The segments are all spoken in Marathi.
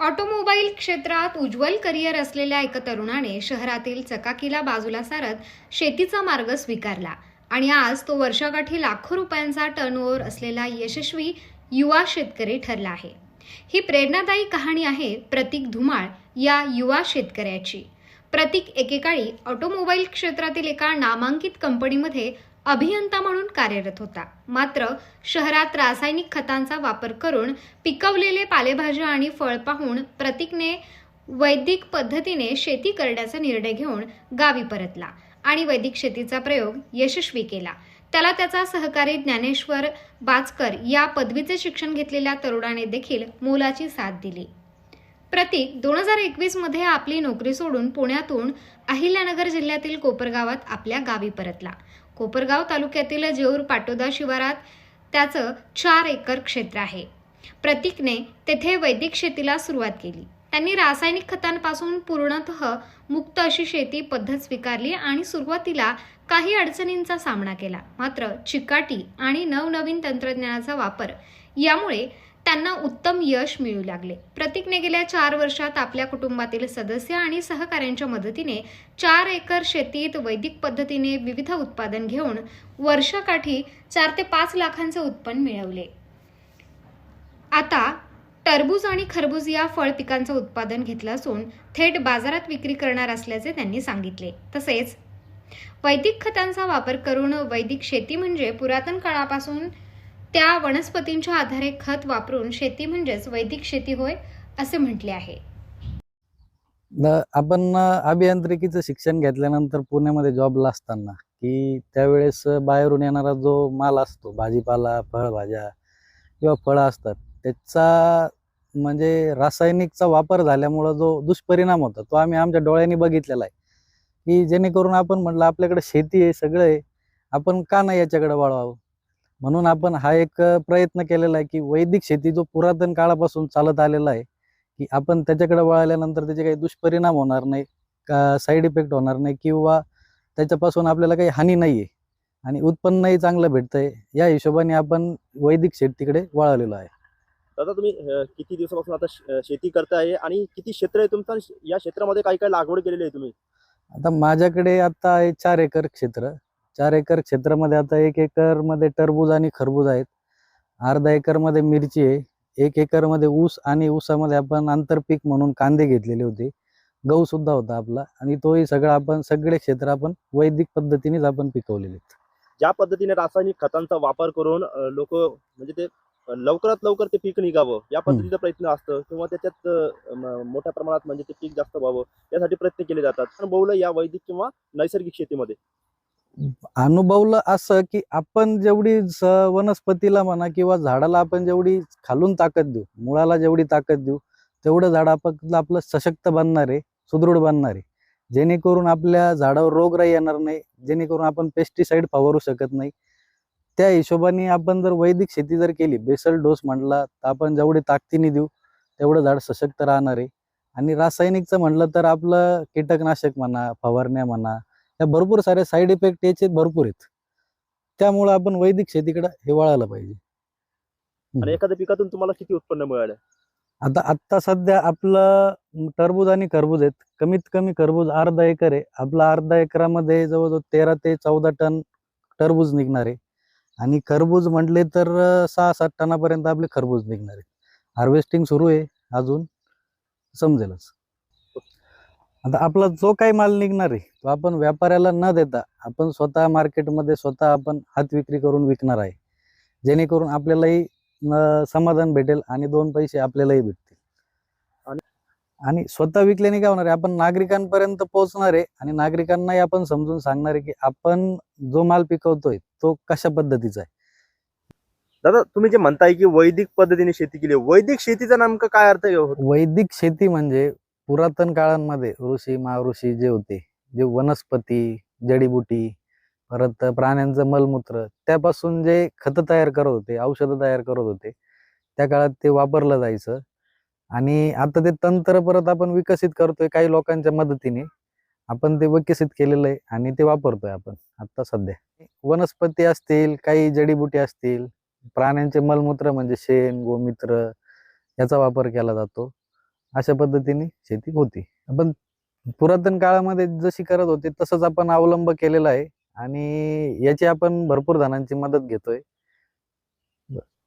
ऑटोमोबाईल क्षेत्रात उज्ज्वल करिअर असलेल्या एका तरुणाने शहरातील चकाकीला बाजूला सारत शेतीचा मार्ग स्वीकारला. आणि आज तो वर्षाकाठी लाखो रुपयांचा टर्नओव्हर असलेला यशस्वी युवा शेतकरी ठरला आहे. ही प्रेरणादायी कहाणी आहे प्रतीक धुमाळ या युवा शेतकऱ्याची. प्रतीक एकेकाळी ऑटोमोबाईल क्षेत्रातील एका नामांकित कंपनीमध्ये अभियंता म्हणून कार्यरत होता. मात्र शहरात रासायनिक खतांचा वापर करून पिकवलेले पालेभाज्या आणि फळ पाहून प्रतीकने वैदिक पद्धतीने शेती करण्याचा निर्णय घेऊन गावी परतला आणि वैदिक शेतीचा प्रयोग यशस्वी केला. त्याला त्याचा सहकारी ज्ञानेश्वर बाचकर या पदवीचे शिक्षण घेतलेल्या तरुणाने देखील मोलाची साथ दिली. प्रतीक दोन हजार एकवीसमध्ये आपली नोकरी सोडून पुण्यातून अहिल्यानगर जिल्ह्यातील कोपरगावात आपल्या गावी परतला. कोपरगाव तालुक्यातील जेऊर पाटोदा शिवारात त्याचं चार एकर क्षेत्र आहे. प्रतीकने तेथे वैदिक शेतीला सुरुवात केली. त्यांनी रासायनिक खतांपासून पूर्णतः मुक्त अशी शेती पद्धत स्वीकारली आणि सुरुवातीला काही अडचणींचा सामना केला. मात्र चिकाटी आणि नवनवीन तंत्रज्ञानाचा वापर यामुळे त्यांना उत्तम यश मिळू लागले. प्रतीकने गेल्या चार वर्षात आपल्या कुटुंबातील सदस्य आणि सहकाऱ्यांच्या मदतीने चार एकर शेतीत वैदिक पद्धतीने विविध उत्पादन घेऊन वर्षाकाठी चार ते पाच लाखांचे उत्पन्न मिळवले. आता टरबूज आणि खरबूज या फळ पिकांचं उत्पादन घेतलं असून थेट बाजारात विक्री करणार असल्याचे त्यांनी सांगितले. तसेच वैदिक खतांचा वापर करून वैदिक शेती म्हणजे पुरातन काळापासून त्या वनस्पतींच्या आधारे खत वापरून शेती म्हणजेच वैदिक शेती होय असे म्हटले आहे. आपण अभियांत्रिकीचं शिक्षण घेतल्यानंतर पुण्यामध्ये जॉबला असताना की त्यावेळेस बाहेरून येणारा जो माल असतो भाजीपाला फळभाज्या किंवा फळं असतात त्याचा म्हणजे रासायनिकचा वापर झाल्यामुळं जो दुष्परिणाम होता तो आम्ही आमच्या डोळ्यांनी बघितलेला आहे. की जेणेकरून आपण म्हटलं आपल्याकडे शेती आहे सगळं आहे आपण का नाही याच्याकडे वळवावं? म्हणून आपण हा एक प्रयत्न केलेला आहे की वैदिक शेती जो पुरातन काळापासून चालत आलेला आहे की आपण त्याच्याकडे वळाल्यानंतर त्याचे काही दुष्परिणाम होणार नाही का साईड इफेक्ट होणार नाही किंवा त्याच्यापासून आपल्याला काही हानी नाही आहे आणि उत्पन्नही चांगलं भेटतंय या हिशोबाने आपण वैदिक शेतीकडे वळालेलो आहे. दादा तुम्ही किती दिवसापासून आता शेती करताय आणि किती क्षेत्र आहे तुमचं या क्षेत्रामध्ये काय काय लागवड केलेली आहे तुम्ही? आता माझ्याकडे आता आहे चार एकर क्षेत्र. चार एकर क्षेत्रामध्ये आता एक एकरमध्ये टरबूज आणि खरबूज आहेत. अर्धा एकरमध्ये मिरची आहे. एक एकरमध्ये ऊस आणि ऊसामध्ये आपण आंतरपीक म्हणून कांदे घेतलेले होते. गहू सुद्धा होता आपला आणि तोही सगळं आपण सगळे क्षेत्र आपण वैदिक पद्धतीनेच आपण पिकवलेले आहेत. ज्या पद्धतीने रासायनिक खतांचा वापर करून लोक म्हणजे ते लवकरात लवकर ते पीक निघावं या पद्धतीचा प्रयत्न असतं किंवा त्याच्यात मोठ्या प्रमाणात म्हणजे ते पीक जास्त व्हावं यासाठी प्रयत्न केले जातात. पण बहुलं या वैदिक किंवा नैसर्गिक शेतीमध्ये अनुभवलं असं की आपण जेवढी वनस्पतीला म्हणा किंवा झाडाला आपण जेवढी खालून ताकद देऊ मुळाला जेवढी ताकद देऊ तेवढं झाड आपण आपलं सशक्त बनणार आहे सुदृढ बनणार. आहे जेणेकरून आपल्या झाडावर रोगराई येणार नाही जेणेकरून आपण पेस्टिसाईड फवारू शकत नाही. त्या हिशोबाने आपण जर वैदिक शेती जर केली बेसल डोस म्हटला तर आपण जेवढी ताकदीने देऊ तेवढं झाड सशक्त राहणार. आहे आणि रासायनिकचं म्हटलं तर आपलं कीटकनाशक म्हणा फवारण्या म्हणा या भरपूर सारे साईड इफेक्ट याचे भरपूर आहेत. त्यामुळं आपण वैदिक शेतीकडे हे वळायला पाहिजे. एखाद्या पिकातून तुम्हाला किती उत्पन्न मिळालं? आता आत्ता सध्या आपलं टरबूज आणि खरबूज आहेत. कमीत कमी खरबूज अर्धा एकर आहे. आपला अर्धा एकरामध्ये जवळजवळ तेरा ते चौदा टन टरबूज निघणार आहे. आणि खरबूज म्हटले तर सहा सात टनापर्यंत आपले खरबूज निघणार आहे. हार्वेस्टिंग सुरू आहे अजून. समजेलच. आता आपला जो काही माल निघणार आहे तो आपण व्यापाऱ्याला न देता आपण स्वतः मार्केटमध्ये स्वतः आपण हात विक्री करून विकणार आहे. जेणेकरून आपल्यालाही समाधान भेटेल आणि दोन पैसे आपल्यालाही भेटतील. आणि स्वतः विकल्याने काय होणार आहे? आपण नागरिकांपर्यंत पोहोचणार आहे आणि नागरिकांनाही आपण समजून सांगणार आहे की आपण जो माल पिकवतोय तो कशा पद्धतीचा आहे. दादा तुम्ही जे म्हणताय की वैदिक पद्धतीने शेती केली वैदिक शेतीचा नेमकं काय अर्थ वैदिक शेती म्हणजे पुरातन काळांमध्ये ऋषी महाऋषी जे होते जे वनस्पती जडीबुटी परत प्राण्यांचं मलमूत्र त्यापासून जे खतं तयार करत होते औषधं तयार करत होते त्या काळात ते वापरलं जायचं. आणि आता ते तंत्र परत आपण विकसित करतोय काही लोकांच्या मदतीने. आपण ते विकसित केलेलं आहे आणि ते वापरतोय आपण आता सध्या. वनस्पती असतील काही जडीबुटी असतील प्राण्यांचे मलमूत्र म्हणजे शेण गोमित्र याचा वापर केला जातो. अशा पद्धतीने शेती होती. पण पुरातन काळामध्ये जशी करत होते तसंच आपण अवलंब केलेला आहे आणि याची आपण भरपूर जणांची मदत घेतोय.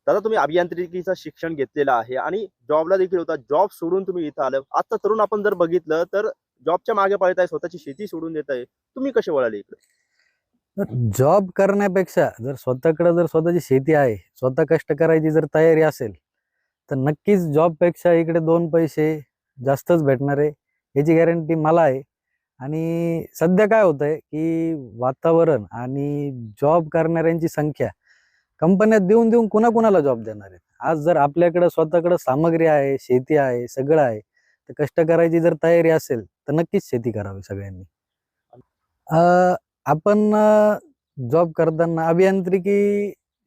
दादा तुम्ही अभियांत्रिकीचं शिक्षण घेतलेलं आहे आणि जॉबला देखील होता. जॉब सोडून तुम्ही इथं आलं. आता तरुण आपण जर बघितलं तर जॉबच्या मागे पळत आहे स्वतःची शेती सोडून देत आहे. तुम्ही कसे वळाले इकडे? जॉब करण्यापेक्षा जर स्वतःकडे जर स्वतःची शेती आहे स्वतः कष्ट करायची जर तयारी असेल तर नक्कीच जॉबपेक्षा इकडे दोन पैसे जास्तच भेटणार आहे याची गॅरंटी मला आहे. आणि सध्या काय होत आहे की वातावरण आणि जॉब करणाऱ्यांची संख्या कंपन्यात देऊन देऊन कुणाकुणाला जॉब देणार आहेत? आज जर आपल्याकडं स्वतःकडं सामग्री आहे शेती आहे सगळं आहे तर कष्ट करायची जर तयारी असेल तर नक्कीच शेती करावी सगळ्यांनी. अं, आपण जॉब करताना अभियांत्रिकी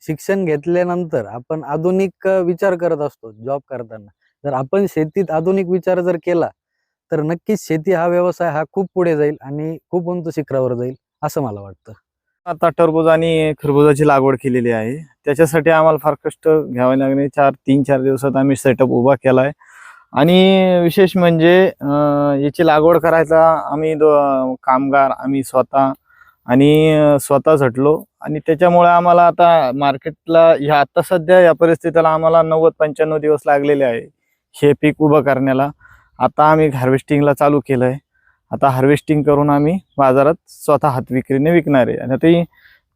शिक्षण घेतल्यानंतर आपण आधुनिक विचार करत असतो जॉब करताना. जर आपण शेतीत आधुनिक विचार जर केला तर नक्कीच शेती हा व्यवसाय हा खूप पुढे जाईल आणि खूप उंच शिखरावर जाईल असं मला वाटतं. आता टरबूज आणि खरबुजाची लागवड केलेली आहे. त्याच्यासाठी आम्हाला फार कष्ट घ्यावे लागले चार तीन चार दिवसात आम्ही सेटअप उभा केला आहे आणि विशेष म्हणजे याची लागवड करायचा आम्ही कामगार आम्ही स्वतः आणि स्वतः झटलो. आणि त्याच्यामुळे आम्हाला आता मार्केटला ह्या आता सध्या या परिस्थितीला आम्हाला नव्वद पंच्याण्णव दिवस लागलेले आहे हे पीक उभं करण्याला. आता आम्ही हार्वेस्टिंगला चालू केलं आहे आता हार्वेस्टिंग करून आम्ही बाजारात स्वतः हात विक्रीने विकणार आहे. आणि ते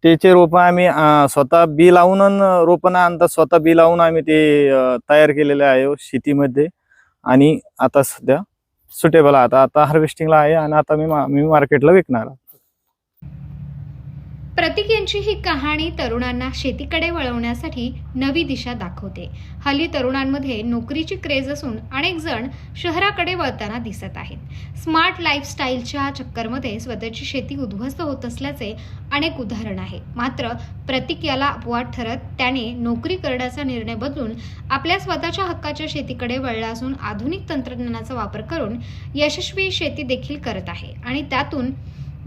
त्याचे रोपं आम्ही स्वतः बी लावून रोपं ना आणता स्वतः बी लावून आम्ही ते तयार केलेले आहे हो शेतीमध्ये. आणि आता सध्या सुटेबल आता आता हार्वेस्टिंगला आहे आणि आता मी मा- मी मार्केटला विकणार आहे. प्रतीक यांची ही कहाणी तरुणांना शेतीकडे वळवण्यासाठी नवी दिशा दाखवते. हल्ली तरुणांमध्ये नोकरीची क्रेज असून अनेक जण शहराकडे वळताना दिसत आहेत. स्मार्ट लाईफस्टाईलच्या चक्करमध्ये स्वतःची शेती उद्ध्वस्त होत असल्याचे अनेक उदाहरण आहे. मात्र प्रतीक याला अपवाद ठरत त्याने नोकरी करण्याचा निर्णय बदलून आपल्या स्वतःच्या हक्काच्या शेतीकडे वळला असून आधुनिक तंत्रज्ञानाचा वापर करून यशस्वी शेती देखील करत आहे आणि त्यातून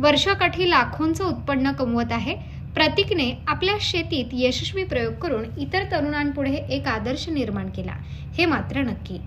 वर्षाकाठी लाखोंचं उत्पन्न कमवत आहे. प्रतीकने आपल्या शेतीत यशस्वी प्रयोग करून इतर तरुणांपुढे एक आदर्श निर्माण केला. हे मात्र नक्की.